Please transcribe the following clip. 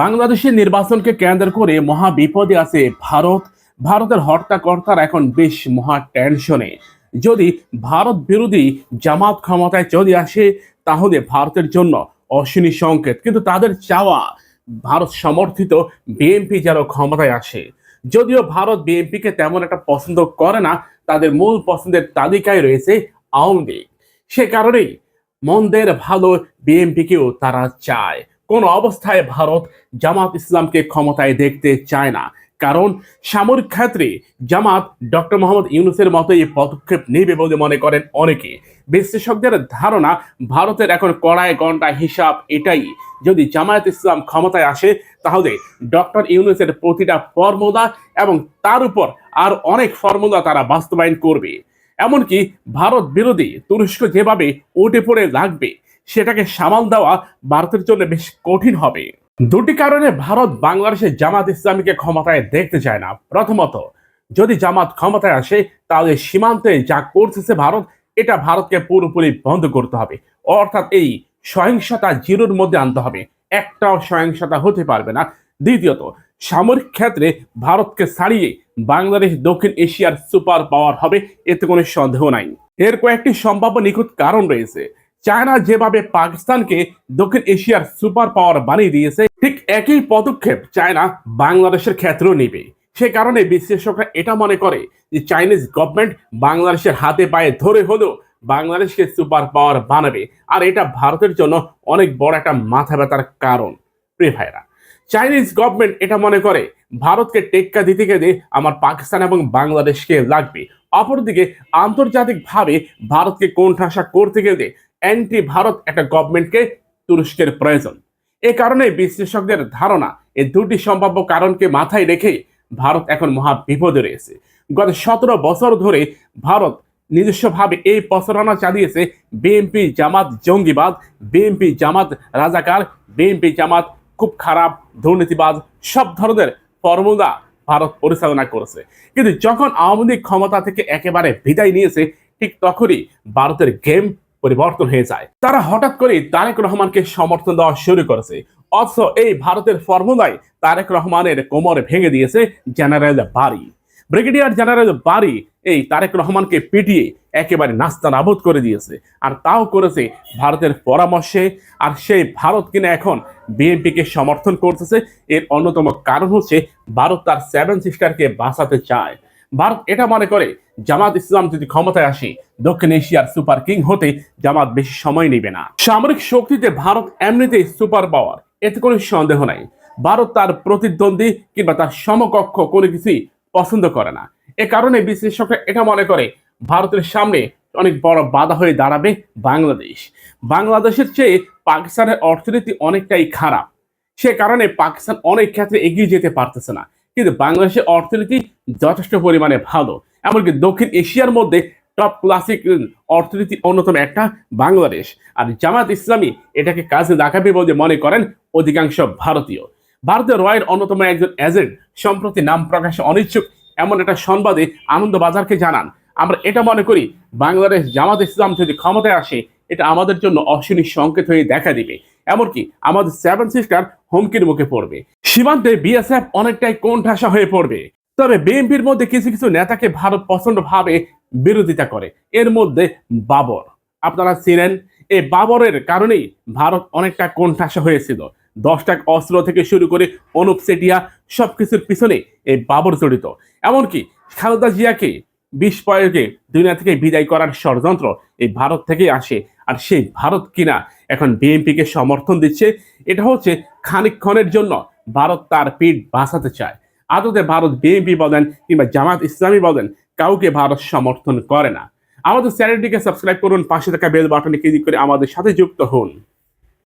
বাংলাদেশের নির্বাচনকে কেন্দ্র করে মহা বিপদে আছে ভারত। ভারতের হর্তাকর্তারা এখন বেশ মহা টেনশনে। যদি ভারত বিরোধী জামাত ক্ষমতায় চলে আসে, তাহলে ভারতের জন্য অশ্বিনী সংকেত। কিন্তু তাদের চাওয়া, ভারত সমর্থিত বিএনপি যেন ক্ষমতায় আসে। যদিও ভারত বিএনপিকে তেমন একটা পছন্দ করে না, তাদের মূল পছন্দের তালিকায় রয়েছে আওয়ামী লীগ। সে কারণেই মন্দের ভালো বিএনপিকেও তারা চায়। কোন অবস্থায় ভারত জামাত ইসলামকে ক্ষমতায় দেখতে চায় না। কারণ সামরিক ক্ষেত্রে জামাত ডক্টর মোহাম্মদ ইউনুসের মতো এই পদক্ষেপ নেবে বলে মনে করেন অনেকে। বিশ্লেষকদের ধারণা, ভারতের এখন কড়ায় ঘণ্টা হিসাব এটাই। যদি জামায়াত ইসলাম ক্ষমতায় আসে, তাহলে ডক্টর ইউনুসের প্রতিটা ফর্মুলা এবং তার উপর আর অনেক ফর্মুলা তারা বাস্তবায়ন করবে। এমনকি ভারত বিরোধী তুরস্ক যেভাবে উঠে পড়ে লাগবে সেটাকে সামাল দেওয়া ভারতের জন্য বেশ কঠিন হবে। দুটি কারণে ভারত বাংলাদেশের জামাত ইসলামীকে ক্ষমতায় দেখতে চায় না। প্রথমত, যদি জামাত ক্ষমতায় আসে, তাহলে সীমান্তে যা করতেছে ভারত, এটা ভারতকে পুরোপুরি বন্ধ করতে হবে। অর্থাৎ এই সহিংসতা জিরোর মধ্যে আনতে হবে। একটাও সহিংসতা হতে পারবে না। দ্বিতীয়ত, সামরিক ক্ষেত্রে ভারতকে ছাড়িয়ে বাংলাদেশ দক্ষিণ এশিয়ার সুপার পাওয়ার হবে, এতে কোনো সন্দেহ নাই। এর কয়েকটি সম্ভাব্য নিখুঁত কারণ রয়েছে। চায়না যেভাবে পাকিস্তানকে দক্ষিণ এশিয়ার সুপার পাওয়ার বানিয়ে দিয়েছে, ঠিক একই পদক্ষেপ চায়না বাংলাদেশের ক্ষেত্রেও নেবে। সে কারণে বিশ্লেষকরা এটা মনে করে যে চাইনিজ গভর্নমেন্ট বাংলাদেশের হাতে পায়ে ধরে হলেও বাংলাদেশকে সুপার পাওয়ার বানাবে, আর এটা ভারতের জন্য অনেক বড় একটা মাথা ব্যথার কারণ। প্রিয় ভাইরা চাইনিজ গভর্নমেন্ট এটা মনে করে, ভারতকে টেক্কা দিতে গেলে আমার পাকিস্তান এবং বাংলাদেশকে লাগবে। অপরদিকে আন্তর্জাতিকভাবে ভারতকে কোণঠাসা করতে গেলে অ্যান্টি ভারত একটা গভর্নমেন্টকে তুরস্কের প্রয়োজন। এ কারণে বিশ্লেষকদের ধারণা এই দুটি সম্ভাব্য কারণকে মাথায় রেখে ভারত এখন মহা বিপদে রয়েছে। গত সতেরো বছর ধরে ভারত নিজস্বভাবে এই প্রচারণা চালিয়েছে বিএনপি জামাত জঙ্গিবাদ বিএনপি জামাত রাজাকার বিএনপি জামাত খুব খারাপ, দুর্নীতিবাদ, সব ধরনের ফর্মুলা ভারত পরিচালনা করেছে। কিন্তু যখন আওয়ামী লীগ ক্ষমতা থেকে একেবারে বিদায় নিয়েছে, ঠিক তখনই ভারতের গেম পরিবর্তন হয়ে যায়। তারা হঠাৎ করে তারেক রহমানকে সমর্থন দেওয়া শুরু করেছে। অথচ এই ভারতের ফর্মুলায় তারেক রহমানের কোমর ভেঙে দিয়েছে জেনারেল বাড়ি ব্রিগেডিয়ার জেনারেল বাড়ি এই তারেক রহমানকে পিটিয়ে একেবারে নাস্তা নাবুদ করে দিয়েছে। আর তাও করেছে ভারতের পরামর্শে। আর সেই ভারত কিনা এখন বিএনপিকে সমর্থন করতেছে। এর অন্যতম কারণ হচ্ছে ভারত তার সেভেন সিস্টারকে বাঁচাতে চায়। ভারত এটা মনে করে, জামাত ইসলাম যদি ক্ষমতায় আসে, দক্ষিণ এশিয়ার সুপার কিং হতে জামাত বেশি সময় নেবে না। সামরিক শক্তিতে ভারত এমনিতেই সুপার পাওয়ার, এতে কোনো সন্দেহ নাই। ভারত তার প্রতিদ্বন্দ্বী কিংবা তার সমকক্ষ কোনো কিছুই পছন্দ করে না। এ কারণে বিশ্লেষকরা এটা মনে করে, ভারতের সামনে অনেক বড় বাধা হয়ে দাঁড়াবে বাংলাদেশ। বাংলাদেশের চেয়ে পাকিস্তানের অর্থনীতি অনেকটাই খারাপ। সে কারণে পাকিস্তান অনেক ক্ষেত্রে এগিয়ে যেতে পারতেছে না। কিন্তু বাংলাদেশের অর্থনীতি যথেষ্ট পরিমাণে ভালো। এমনকি দক্ষিণ এশিয়ার মধ্যে টপ ক্লাসিক অর্থনীতি অন্যতম একটা বাংলাদেশ। আর জামাত ইসলামী এটাকে কাজে লাগাবে বলে মনে করেন অধিকাংশ ভারতীয়। ভারতের রয়ের অন্যতম একজন এজেন্ট সম্প্রতি নাম প্রকাশে অনিচ্ছুক, এমন একটা সংবাদে আনন্দবাজারকে জানান। আমরা এটা মনে করি, বাংলাদেশ জামাত ইসলাম যদি ক্ষমতায় আসে, এটা আমাদের জন্য অশ্বিনী সংকেত হয়ে দেখা দিবে। এমনকি আমাদের সেভেন সিস্টার হুমকির মুখে পড়বে। সীমান্তে বিএসএফ অনেকটাই কোণঠাসা হয়ে পড়বে। তবে বিএনপির মধ্যে কিছু কিছু নেতাকে ভারত প্রচন্ডভাবে বিরোধিতা করে। এর মধ্যে বাবর। আপনারা ছিলেন এই বাবরের কারণেই ভারত অনেকটা কোণঠাসা হয়েছিল। দশটা অস্ত্র থেকে শুরু করে অনুপ সেটিয়া সবকিছুর পিছনে এই বাবর জড়িত। এমনকি খালেদা জিয়াকে বিষ প্রয়োগে দুনিয়া থেকে বিদায় করার ষড়যন্ত্র এই ভারত থেকেই আসে। আর সেই ভারত কিনা এখন বিএনপিকে সমর্থন দিচ্ছে, এটা হচ্ছে খানিকক্ষণের জন্য ভারত তার পিঠ বাঁচাতে চায়। আদতে ভারত বিএনপি বলেন কিংবা জামাত ইসলামী বলেন, কাউকে ভারত সমর্থন করে না। আমাদের চ্যানেলটিকে সাবস্ক্রাইব করুন, পাশে থাকা বেল বাটনে ক্লিক করে আমাদের সাথে যুক্ত হন।